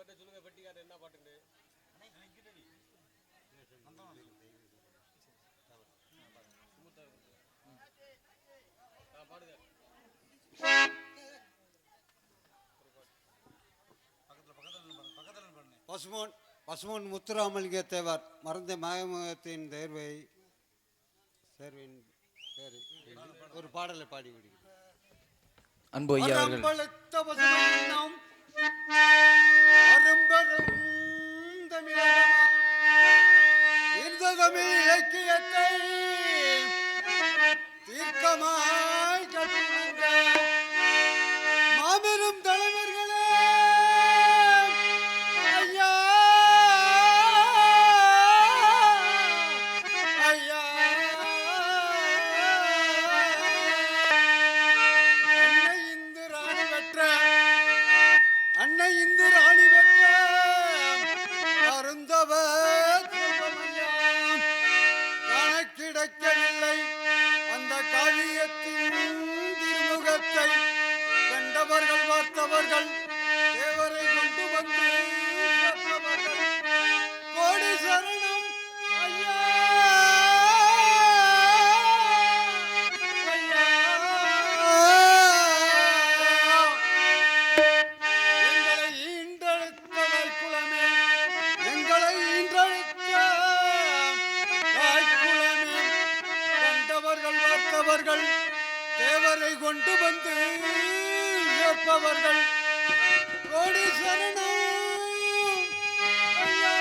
பாட்டு சொல்லுங்க பெட்டிக்காரர் என்ன பாட்டுன்னு. ஆ, பாடுங்க பசுமோன் பசுமோன் முத்துராமலிங்க தேவர் மறந்த மயமுகத்தின் தேர்வை தேர்வின் பேரு ஒரு பாடலை பாடி விடுகிறேன் அன்பு ஐயா கண்டவர்கள் தேவரை கொண்டு வந்து கோடி சரணம் ஐயா. எங்களை குலமே எங்களை ஈன்றெடுத்த பார்த்தவர்கள் தேவரை கொண்டு வந்து கேட்பவர்கள் கோடி சரணம் ஐயா,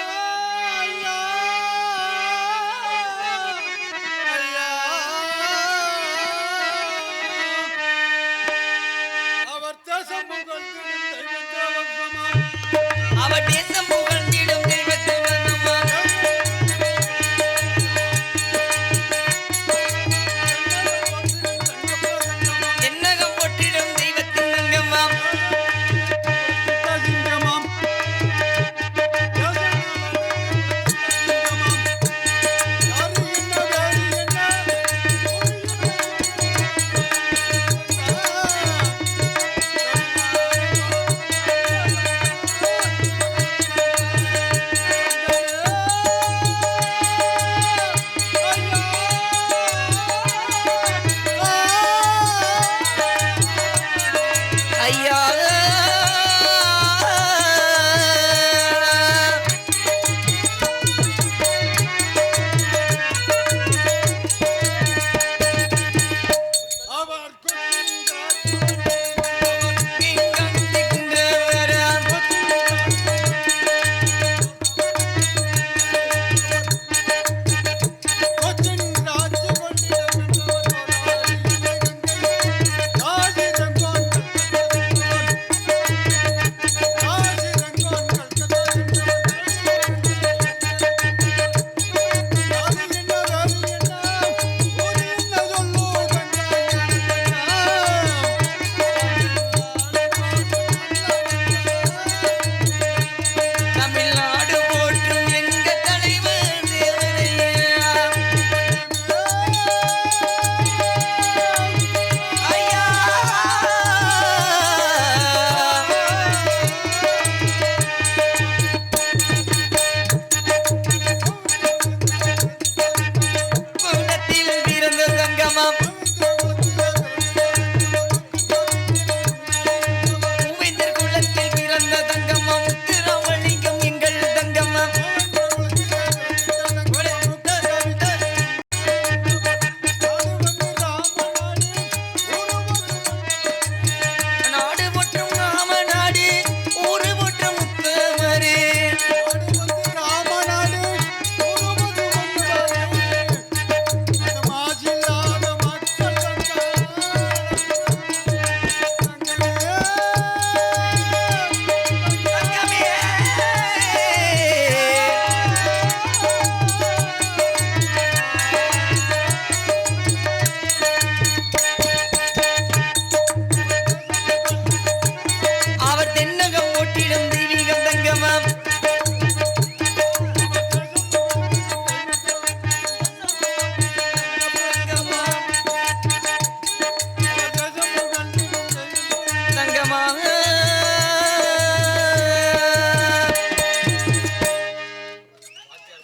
தென்னகம் ஓட்டிடம் தெய்வீகம் தங்கமாம்.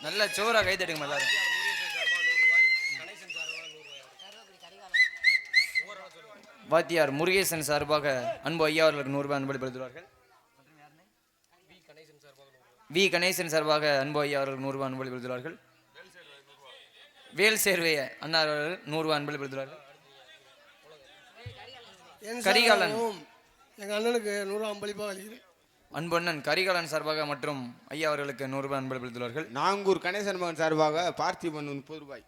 நல்ல சோரா கைதடுங்க எல்லாரும் வாத்தியார் முருகேசன் சார்பாக அன்பு ஐயா அவர்களுக்கு நூறு ரூபாய் அன்பளிப்படுத்துவார்கள் வி. கணேசன் சார்பாக அன்பு ஐயா அவர்களுக்கு நூறு ரூபாய் அன்பளிப்படுத்துவார்கள் வேல் சேர்வைய அண்ணா அவர்கள் நூறு ரூபாய் அன்பளிப்படுத்துவார்கள் கரிகாலன். சார்பாகவும் எங்க அண்ணனுக்கு நூறு அம்பளிப்பா வலிக்கிறேன் அன்பண்ணன் கரிகாலன் சார்பாக மற்றும் ஐயா அவர்களுக்கு நூறு ரூபாய் அன்பளிப்படுத்துவார்கள் நாங்கூர் கணேசன் மகன் சார்பாக பார்த்திபன் முப்பது ரூபாய்.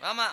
રામા